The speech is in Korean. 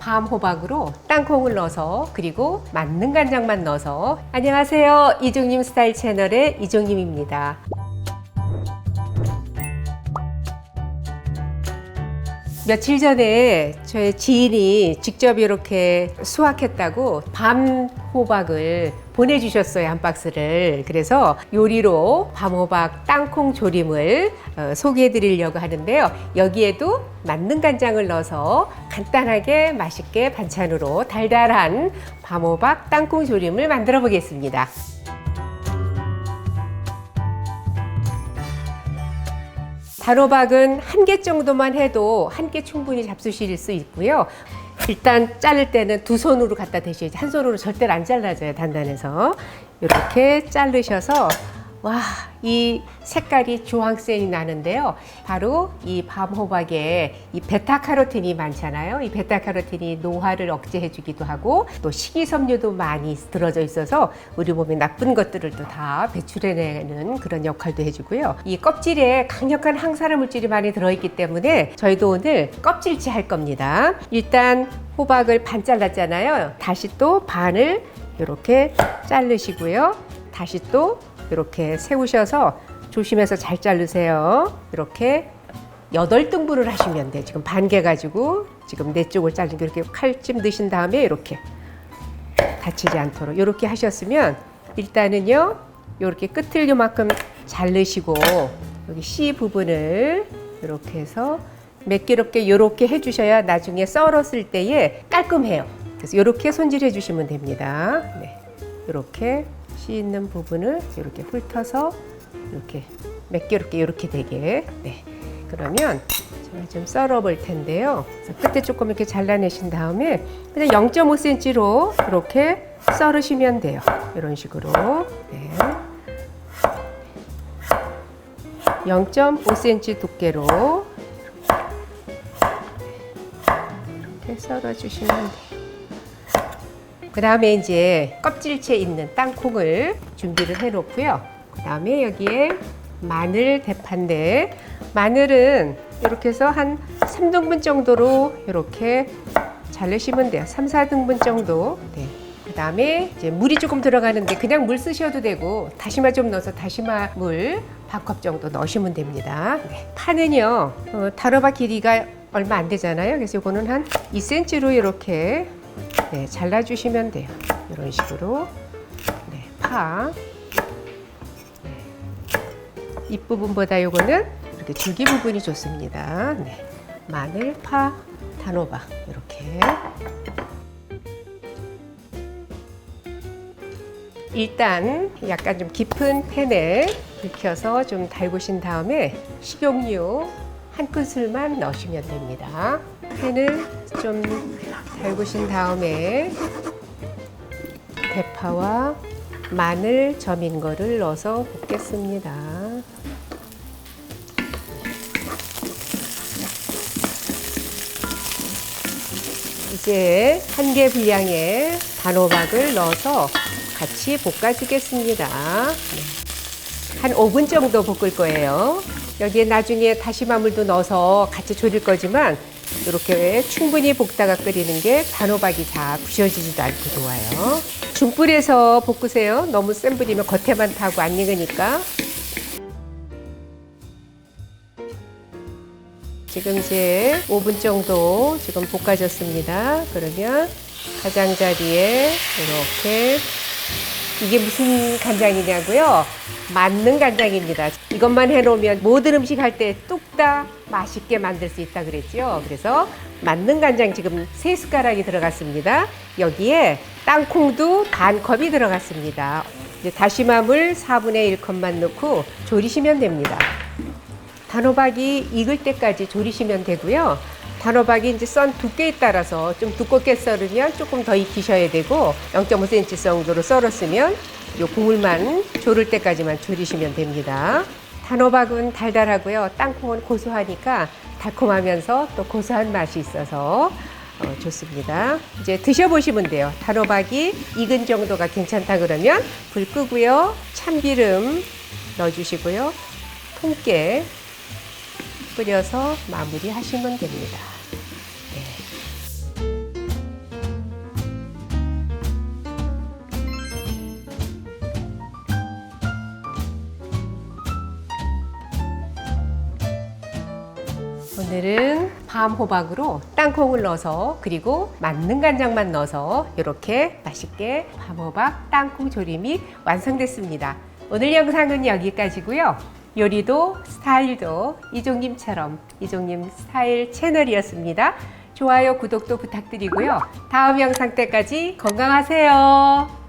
밤 호박으로 땅콩을 넣어서 그리고 만능 간장만 넣어서 안녕하세요 이종님 스타일 채널의 이종님입니다. 며칠 전에 저의 지인이 직접 이렇게 수확했다고 밤 호박을 보내주셨어요 한 박스를 그래서 요리로 밤 호박 땅콩 조림을 어, 소개해 드리려고 하는데요 여기에도 만능 간장을 넣어서 간단하게 맛있게 반찬으로 달달한 밤 호박 땅콩 조림을 만들어 보겠습니다. 단호박은 한 개 정도만 해도 한 개 충분히 잡수실 수 있고요. 일단 자를 때는 두 손으로 갖다 대셔야지. 한 손으로 절대로 안 잘라져요 단단해서. 이렇게 자르셔서 와 이 색깔이 주황색이 나는데요. 바로 이 밤호박에 이 베타카로틴이 많잖아요. 이 베타카로틴이 노화를 억제해 주기도 하고 또 식이섬유도 많이 들어져 있어서 우리 몸에 나쁜 것들을 또 다 배출해내는 그런 역할도 해주고요. 이 껍질에 강력한 항산화 물질이 많이 들어있기 때문에 저희도 오늘 껍질째 할 겁니다. 일단 호박을 반 잘랐잖아요. 다시 또 반을 이렇게 자르시고요. 다시 또 이렇게 세우셔서 조심해서 잘 자르세요. 이렇게 여덟 등분을 하시면 돼. 지금 반 개 가지고 지금 네 쪽을 자르고 이렇게 칼집 넣으신 다음에 이렇게 다치지 않도록 이렇게 하셨으면 일단은요. 이렇게 끝을 요만큼 자르시고 여기 C 부분을 이렇게 해서 매끄럽게 이렇게 해주셔야 나중에 썰었을 때에 깔끔해요. 그래서 이렇게 손질해 주시면 됩니다. 네. 이렇게 씨 있는 부분을 이렇게 훑어서 이렇게 매끄럽게 이렇게 되게. 네. 그러면 제가 좀 썰어 볼 텐데요. 끝에 조금 이렇게 잘라내신 다음에 그냥 0.5cm로 이렇게 썰으시면 돼요. 이런 식으로. 네. 0.5cm 두께로 이렇게 썰어 주시면 돼요 그 다음에 이제 껍질째 있는 땅콩을 준비를 해 놓고요. 그 다음에 여기에 마늘 대파인데 마늘은 이렇게 해서 한 3등분 정도로 이렇게 자르시면 돼요. 3, 4등분 정도. 네. 그 다음에 이제 물이 조금 들어가는데 그냥 물 쓰셔도 되고 다시마 좀 넣어서 다시마 물 반 컵 정도 넣으시면 됩니다. 네. 파는요, 어, 다뤄박 길이가 얼마 안 되잖아요. 그래서 이거는 한 2cm로 이렇게 네, 잘라주시면 돼요. 이런 식으로 네, 파 네. 잎 부분보다 요거는 이렇게 줄기 부분이 좋습니다. 네. 마늘, 파, 단호박 이렇게 일단 약간 좀 깊은 팬에 불 켜서 좀 달구신 다음에 식용유 한 큰술만 넣으시면 됩니다. 팬을 좀 달구신 다음에 대파와 마늘 점인 거를 넣어서 볶겠습니다. 이제 한 개 분량의 단호박을 넣어서 같이 볶아주겠습니다. 네. 한 5분 정도 볶을 거예요. 여기에 나중에 다시마물도 넣어서 같이 졸일 거지만 이렇게 충분히 볶다가 끓이는 게 단호박이 다 부셔지지도 않고 좋아요. 중불에서 볶으세요. 너무 센 불이면 겉에만 타고 안 익으니까. 지금 이제 5분 정도 지금 볶아졌습니다. 그러면 가장자리에 이렇게 이게 무슨 간장이냐고요? 만능 간장입니다. 이것만 해놓으면 모든 음식 할 때 뚝딱 맛있게 만들 수 있다 그랬죠. 그래서 만능 간장 지금 세 숟가락이 들어갔습니다. 여기에 땅콩도 반 컵이 들어갔습니다. 이제 다시마물 4분의 1컵만 넣고 졸이시면 됩니다. 단호박이 익을 때까지 졸이시면 되고요. 단호박이 이제 썬 두께에 따라서 좀 두껍게 썰으면 조금 더 익히셔야 되고 0.5cm 정도로 썰었으면 요 국물만 졸을 때까지만 졸이시면 됩니다. 단호박은 달달하고요. 땅콩은 고소하니까 달콤하면서 또 고소한 맛이 있어서 어, 좋습니다. 이제 드셔보시면 돼요. 단호박이 익은 정도가 괜찮다 그러면 불 끄고요. 참기름 넣어주시고요. 통깨 뿌려서 마무리 하시면 됩니다. 오늘은 밤 호박으로 땅콩을 넣어서 그리고 만능 간장만 넣어서 이렇게 맛있게 밤 호박 땅콩 조림이 완성됐습니다. 오늘 영상은 여기까지고요. 요리도 스타일도 이종님처럼 이종님 스타일 채널이었습니다. 좋아요, 구독도 부탁드리고요. 다음 영상 때까지 건강하세요.